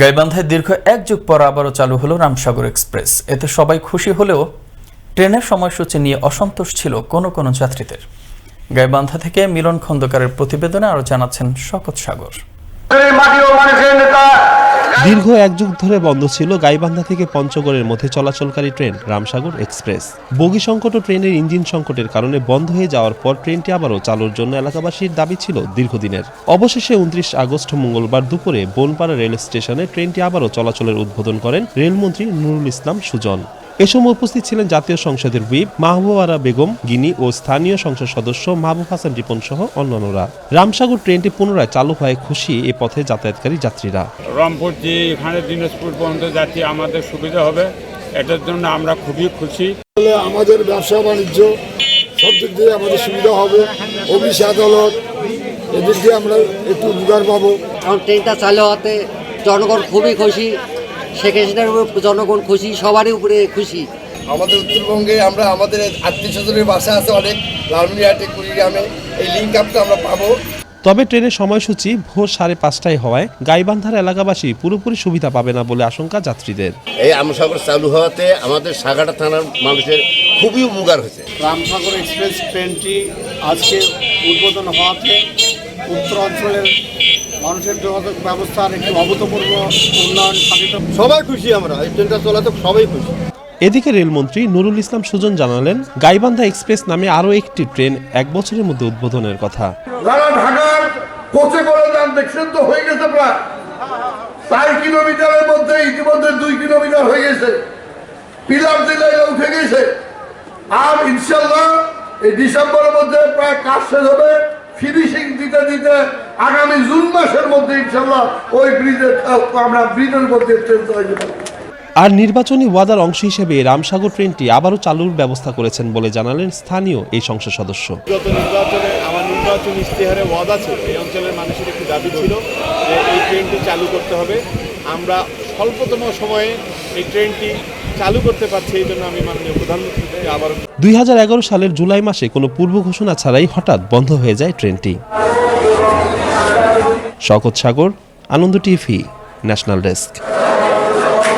গাইবান্ধায় দীর্ঘ এক যুগ পর আবারও চালু হলো রামসাগর এক্সপ্রেস। এতে সবাই খুশি হলেও ট্রেনের সময়সূচি নিয়ে অসন্তোষ ছিল কোনো কোনো যাত্রীদের। গাইবান্ধা থেকে মিলন খন্দকারের প্রতিবেদনে আরও জানাচ্ছেন শকত সাগর এই মাটি ও মানুষের নেতা দীর্ঘ এক যুগ ধরে বন্ধ ছিল গাইবান্ধা থেকে পঞ্চগড়ের মধ্যে চলাচলকারী ট্রেন রামসাগর এক্সপ্রেস। বগি সংকট ও ট্রেনের ইঞ্জিন সংকটের কারণে বন্ধ হয়ে যাওয়ার পর ট্রেনটি আবারও চালুর জন্য এলাকাবাসীর দাবি ছিল দীর্ঘদিনের। অবশেষে উনত্রিশ আগস্ট মঙ্গলবার দুপুরে বনপাড়া রেল স্টেশনে ট্রেনটি আবারও চলাচলের উদ্বোধন করেন রেলমন্ত্রী নুরুল ইসলাম সুজন। এ সময় উপস্থিত ছিলেন জাতীয় সংসদের হুইপ মাহবুবারা বেগম গিনি ও স্থানীয় সংসদ সদস্য মাহবুব হাসান রিপন সহ অন্যান্যরা। রামসাগর ট্রেনটি পুনরায় চালু হয় খুশি এ পথে যাতায়াতকারী যাত্রীরা। রংপুর যে এখানে দিনাজপুর পর্যন্ত যাচ্ছি আমাদের সুবিধা হবে। এটার জন্য আমরা খুবই খুশি। তাহলে আমাদের ব্যবসা বাণিজ্য সব দিক দিয়ে আমাদের সুবিধা হবে। অফিস আদালত এদিক দিয়ে আমরা একটু উপকার পাবো। কারণ ট্রেনটা চালু হওয়াতে জনগণ খুবই খুশি। শেখ হাসিনার উপর জনগণ খুশি সবারই উপরে খুশি। আমাদের উত্তরবঙ্গে আমরা আমাদের আত্মীয় স্বজনের বাসা আছে অনেক লালমিয়াটে কুড়িগ্রামে। এই লিঙ্ক আপটা আমরা পাবো। তবে ট্রেনের সময়সূচি ভোর সাড়ে পাঁচটায় হওয়ায় গাইবান্ধার এলাকাবাসী পুরোপুরি সুবিধা পাবে না বলে আশঙ্কা যাত্রীদের। এই আমসাগর চালু হওয়াতে আমাদের সাগাটা থানার মানুষের খুবই উপকার হয়েছে। রামসাগর এক্সপ্রেস ট্রেনটি আজকে উদ্বোধন হওয়াতে উত্তর অঞ্চলের মানুষের যোগাযোগ ব্যবস্থার একটি অভূতপূর্ব উন্নয়ন সাধিত সবাই খুশি আমরা এই ট্রেনটা চলাতে সবাই খুশি। এদিকে রেলমন্ত্রী নুরুল ইসলাম সুজন জানালেন গাইবান্ধা এক্সপ্রেস নামে আরও একটি ট্রেন এক বছরের মধ্যে উদ্বোধনের কথা। যারা ঢাকার কোচে করে যান দেখছেন তো হয়ে গেছে প্রায়। চার কিলোমিটারের মধ্যে ইতিমধ্যে দুই কিলোমিটার হয়ে গেছে। পিলার জেলায় উঠে গেছে। আর ইনশাল্লাহ এই ডিসেম্বরের মধ্যে প্রায় কাজ শেষ হবে। ফিনিশিং দিতে দিতে আগামী জুন মাসের মধ্যে ইনশাল্লাহ ওই ব্রিজের আমরা ব্রিজের মধ্যে ট্রেন পারব আর নির্বাচনী ওয়াদার অংশ হিসেবে রামসাগর ট্রেনটি আবারও চালুর ব্যবস্থা করেছেন বলে জানালেন স্থানীয় এই সংসদ সদস্য। গত নির্বাচনে আমার নির্বাচন ইশতেহারে ওয়াদা ছিল এই অঞ্চলের মানুষের একটি দাবি ছিল যে এই ট্রেনটি চালু করতে হবে। আমরা স্বল্পতম সময়ে এই ট্রেনটি চালু করতে পারছে, এই জন্য আমি মাননীয় প্রধানমন্ত্রীকে আবার দুই হাজার এগারো সালের জুলাই মাসে কোনো পূর্ব ঘোষণা ছাড়াই হঠাৎ বন্ধ হয়ে যায় ট্রেনটি। শকত Sagar, Anand TV, national desk.